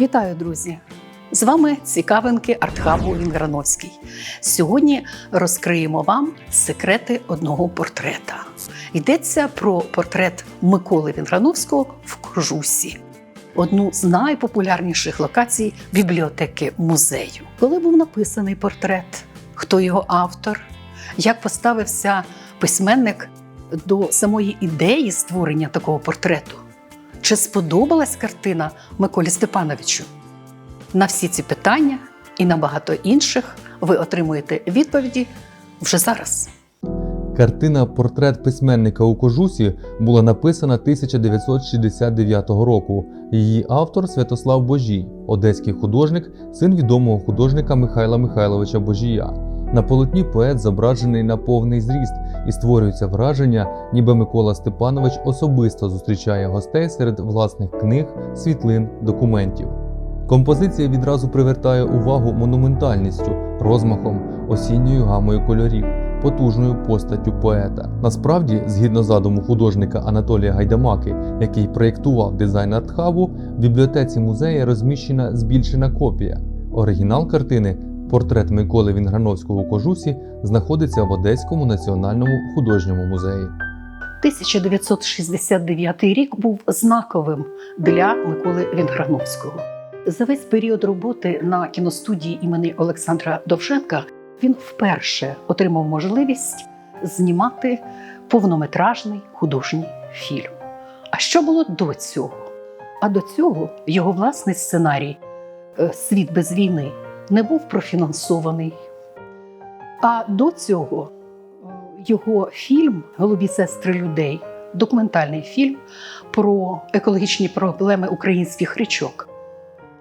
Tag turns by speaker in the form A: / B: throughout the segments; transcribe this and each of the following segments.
A: Вітаю, друзі! З вами цікавинки Артхабу Вінграновський. Сьогодні розкриємо вам секрети одного портрета. Йдеться про портрет Миколи Вінграновського в Кожусі, одну з найпопулярніших локацій бібліотеки музею. Коли був написаний портрет, хто його автор, як поставився письменник до самої ідеї створення такого портрету. Чи сподобалась картина Миколі Степановичу? На всі ці питання і на багато інших ви отримуєте відповіді вже зараз.
B: Картина Портрет письменника у кожусі була написана 1969 року. Її автор Святослав Божій, одеський художник, син відомого художника Михайла Михайловича Божія. На полотні поет зображений на повний зріст і створюється враження, ніби Микола Степанович особисто зустрічає гостей серед власних книг, світлин, документів. Композиція відразу привертає увагу монументальністю, розмахом, осінньою гамою кольорів, потужною постаттю поета. Насправді, згідно задуму художника Анатолія Гайдамаки, який проєктував дизайн артхабу, в бібліотеці музею розміщена збільшена копія. Оригінал картини Портрет Миколи Вінграновського у кожусі знаходиться в Одеському національному художньому музеї.
A: 1969 рік був знаковим для Миколи Вінграновського. За весь період роботи на кіностудії імені Олександра Довженка він вперше отримав можливість знімати повнометражний художній фільм. А що було до цього? А до цього його власний сценарій е, Світ без війни не був профінансований. А до цього е, його фільм Голубі сестри людей документальний фільм про екологічні проблеми українських річок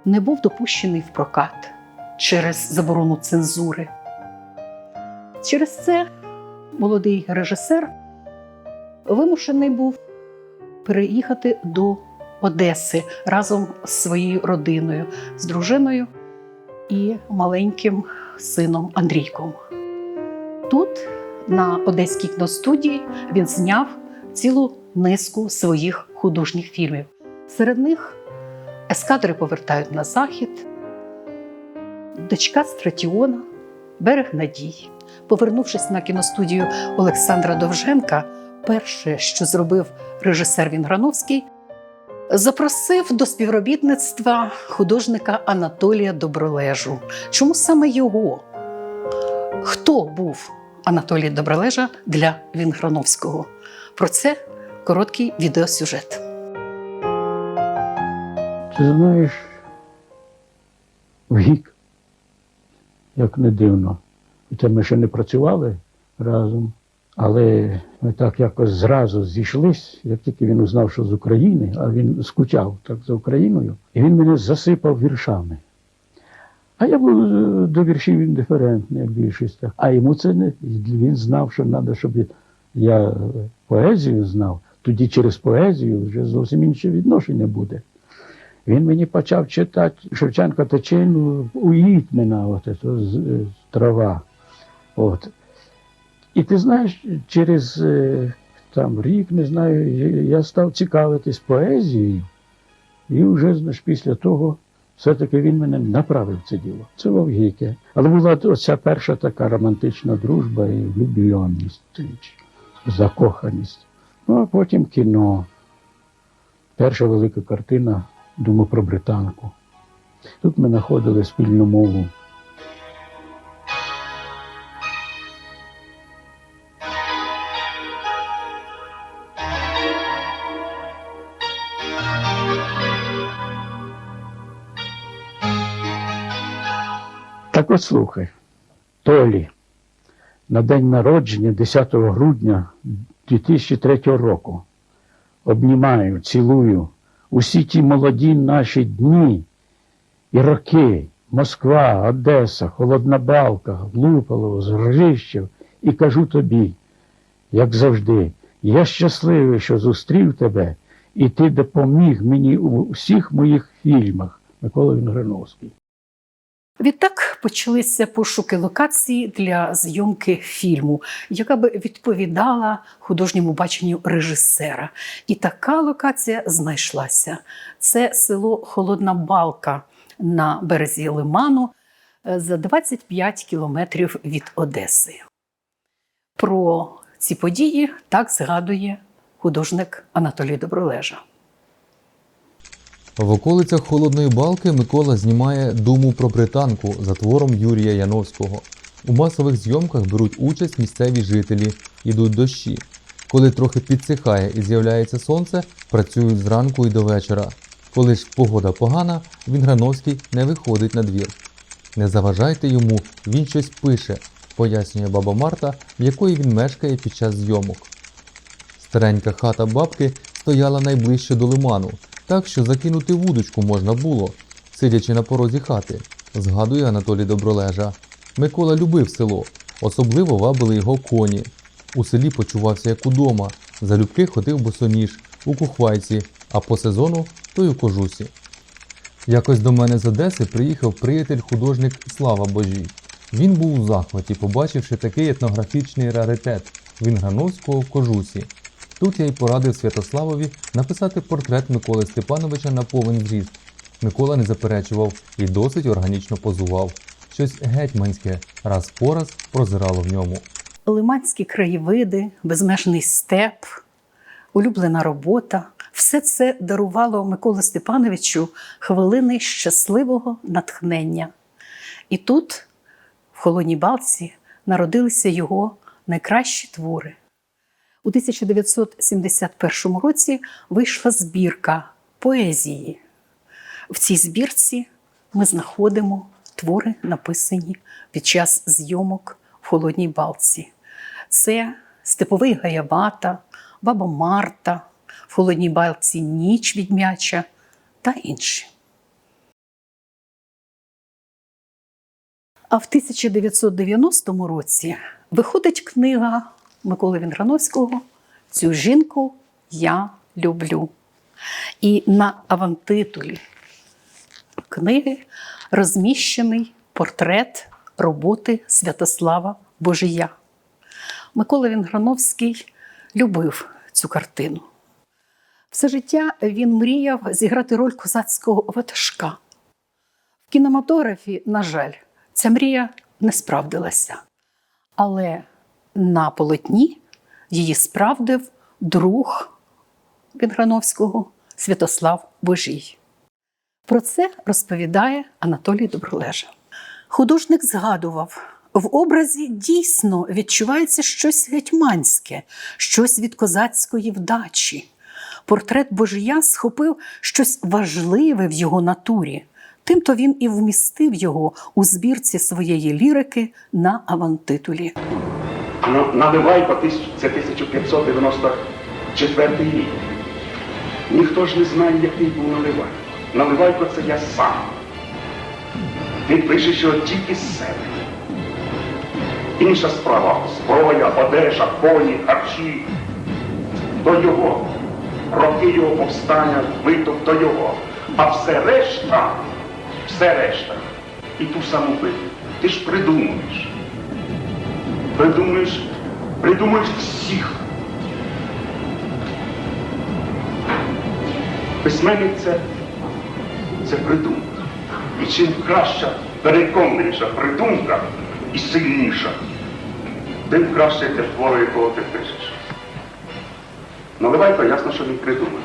A: не був допущений в прокат через заборону цензури. Через це молодий режисер вимушений був переїхати до Одеси разом з своєю родиною, з дружиною і маленьким сином Андрійком. Тут, на Одеській кіностудії, він зняв цілу низку своїх художніх фільмів. Серед них ескадри повертають на захід, дочка Стратіона, Берег надії. Повернувшись на кіностудію Олександра Довженка, перше, що зробив режисер Вінграновський, запросив до співробітництва художника Анатолія Добролежу. Чому саме його? Хто був Анатолій Добролежа для Вінграновського? Про це короткий відеосюжет.
C: Ти знаєш, вік, як не дивно. Хоча ми ще не працювали разом, але ми так якось зразу зійшлись, як тільки він узнав, що з України, а він скучав так за Україною, і він мене засипав віршами. А я був е, до віршів індиферентний, як більшість. А йому це не він знав, що треба, щоб я е, поезію знав. Тоді через поезію вже зовсім інше відношення буде. Він мені почав читати Шевченка Течину уїдь мене, от з, з трава. От. І ти знаєш, через е, там, рік, не знаю, я став цікавитись поезією, і вже знаєш, після того все-таки він мене направив це діло. Це Вовгіке. Але була оця перша така романтична дружба і влюбленість, закоханість. Ну, а потім кіно. Перша велика картина думаю про британку. Тут ми знаходили спільну мову. Так от слухай, Толі, на день народження 10 грудня 2003 року обнімаю, цілую усі ті молоді наші дні і роки, Москва, Одеса, Холодна Балка, Глупалово, Згрищів, і кажу тобі, як завжди, я щасливий, що зустрів тебе, і ти допоміг мені у всіх моїх фільмах. Микола Вінграновський.
A: Відтак почалися пошуки локації для зйомки фільму, яка би відповідала художньому баченню режисера. І така локація знайшлася. Це село Холодна Балка на березі Лиману е, за 25 кілометрів від Одеси. Про ці події так згадує художник Анатолій Добролежа.
B: В околицях Холодної Балки Микола знімає Думу про британку за твором Юрія Яновського. У масових зйомках беруть участь місцеві жителі, ідуть дощі. Коли трохи підсихає і з'являється сонце, працюють зранку і до вечора. Коли ж погода погана, Вінграновський не виходить на двір. Не заважайте йому, він щось пише, пояснює баба Марта, в якої він мешкає під час зйомок. Старенька хата бабки стояла найближче до лиману, так що закинути вудочку можна було, сидячи на порозі хати, згадує Анатолій Добролежа. Микола любив село, особливо вабили його коні. У селі почувався як удома, залюбки ходив босоніж, у кухвайці, а по сезону то й у кожусі. Якось до мене з Одеси приїхав приятель-художник Слава Божій. Він був у захваті, побачивши такий етнографічний раритет Вінграновського в кожусі. Тут я й порадив Святославові написати портрет Миколи Степановича на повен зріст. Микола не заперечував і досить органічно позував. Щось гетьманське раз по раз прозирало в ньому.
A: Лиманські краєвиди, безмежний степ, улюблена робота все це дарувало Миколі Степановичу хвилини щасливого натхнення. І тут, в Холодній Балці, народилися його найкращі твори. У 1971 році вийшла збірка поезії. В цій збірці ми знаходимо твори, написані під час зйомок в Холодній Балці. Це Степовий Гаявата, Баба Марта, в Холодній Балці Ніч відмяча та інші. А в 1990 році виходить книга Миколи Вінграновського Цю жінку я люблю. І на авантитулі книги розміщений портрет роботи Святослава Божия. Микола Вінграновський любив цю картину. Все життя він мріяв зіграти роль козацького ватажка. В кінематографі, на жаль, ця мрія не справдилася. Але на полотні її справдив друг Вінграновського Святослав Божій. Про це розповідає Анатолій Добролежа. Художник згадував, в образі дійсно відчувається щось гетьманське, щось від козацької вдачі. Портрет Божия схопив щось важливе в його натурі. Тимто він і вмістив його у збірці своєї лірики на авантитулі.
D: Ну, Наливайко тисяч- це 1594 рік. Ніхто ж не знає, який був Наливайко. Наливайко це я сам. Ти пишеш його тільки з себе. Інша справа зброя, одежа, коні, харчі. То його. Роки його повстання, биток то його. А все решта, все решта. І ту саму битву. Ти ж придумуєш придумаєш, придумаєш всіх. Письменник це, придумка. І чим краща, переконливіша придумка і сильніша, тим краще для твору, якого ти пишеш. Наливайко ясно, що він придумав.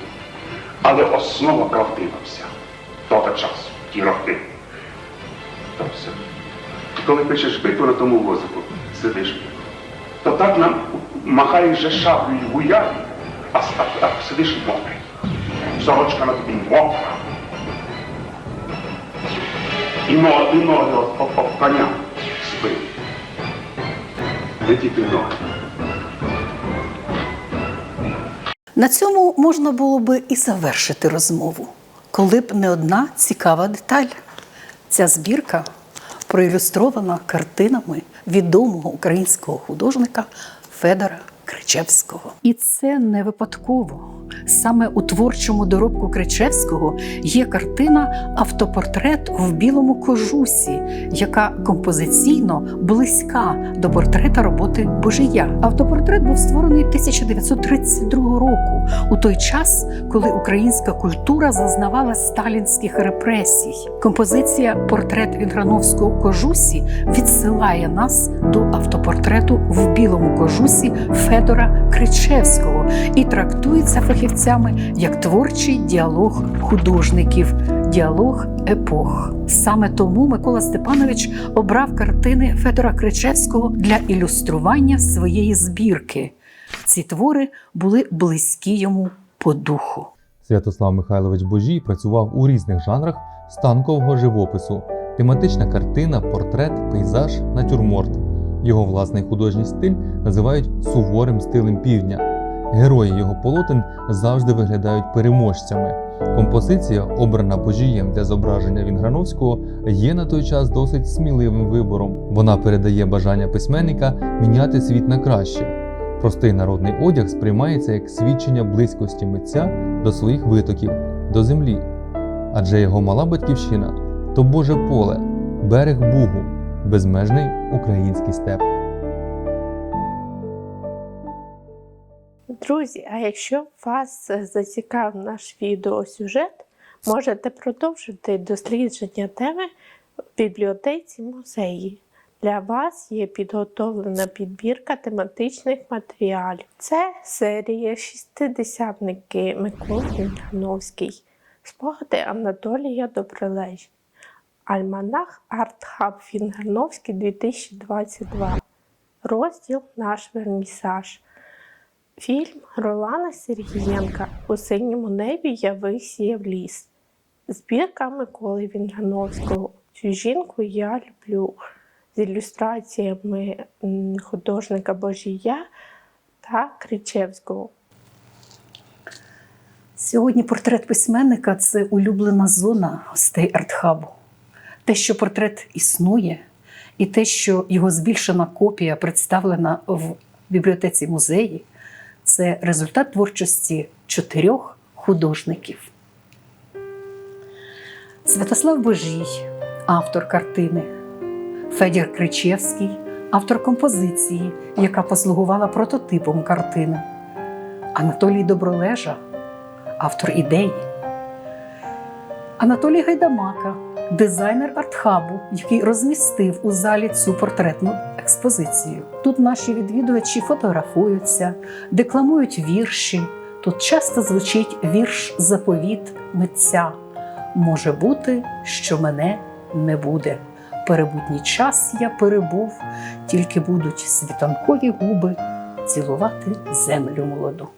D: Але основа правдива вся. Того часу, ті роки. То все. Ти коли пишеш битву на тому возику, сидиш, то так нам махаєш же шаблею в уяві, а, а, а сидиш мокрий. Сорочка на тобі мокра. І ноги, і ноги от коня збив. Не ноги.
A: На цьому можна було би і завершити розмову, коли б не одна цікава деталь. Ця збірка проілюстрована картинами відомого українського художника Федора Кричевського. І це не випадково. Саме у творчому доробку Кричевського є картина Автопортрет в білому кожусі, яка композиційно близька до портрета роботи Божия. Автопортрет був створений 1932 року, у той час, коли українська культура зазнавала сталінських репресій. Композиція Портрет Вінграновського кожусі відсилає нас до автопортрету в білому кожусі Федора Кричевського і трактується фахівцями як творчий діалог художників, діалог епох. Саме тому Микола Степанович обрав картини Федора Кричевського для ілюстрування своєї збірки. Ці твори були близькі йому по духу.
B: Святослав Михайлович Божій працював у різних жанрах станкового живопису, тематична картина, портрет, пейзаж, натюрморт. Його власний художній стиль називають суворим стилем півдня. Герої його полотен завжди виглядають переможцями. Композиція, обрана Божієм для зображення Вінграновського, є на той час досить сміливим вибором. Вона передає бажання письменника міняти світ на краще. Простий народний одяг сприймається як свідчення близькості митця до своїх витоків, до землі. Адже його мала батьківщина то Боже поле, берег Бугу, безмежний український степ.
E: Друзі, а якщо вас зацікавив наш відеосюжет, можете продовжити дослідження теми в бібліотеці музеї. Для вас є підготовлена підбірка тематичних матеріалів. Це серія Шістидесятники Миколи Вінграновський, спогади Анатолія Добролежі, Альманах Артхаб Вінграновський 2022, розділ Наш вермісаж. Фільм Ролана Сергієнка У синьому небі я сіяв ліс. Збірка Миколи Вінграновського. Цю жінку я люблю з ілюстраціями художника Божія та Кричевського.
A: Сьогодні портрет письменника це улюблена зона гостей артхабу. Те, що портрет існує, і те, що його збільшена копія представлена в бібліотеці музеї, це результат творчості чотирьох художників. Святослав Божій, автор картини, Федір Кричевський, автор композиції, яка послугувала прототипом картини, Анатолій Добролежа, автор ідеї, Анатолій Гайдамака, дизайнер артхабу, який розмістив у залі цю портретну експозицію. Тут наші відвідувачі фотографуються, декламують вірші. Тут часто звучить вірш заповіт митця. Може бути, що мене не буде. Перебутній час я перебув, тільки будуть світанкові губи цілувати землю молоду.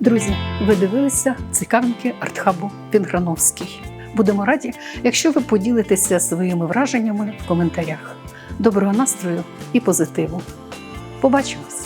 A: Друзі, ви дивилися цікавинки артхабу Вінграновський. Будемо раді, якщо ви поділитеся своїми враженнями в коментарях. Доброго настрою і позитиву. Побачимось!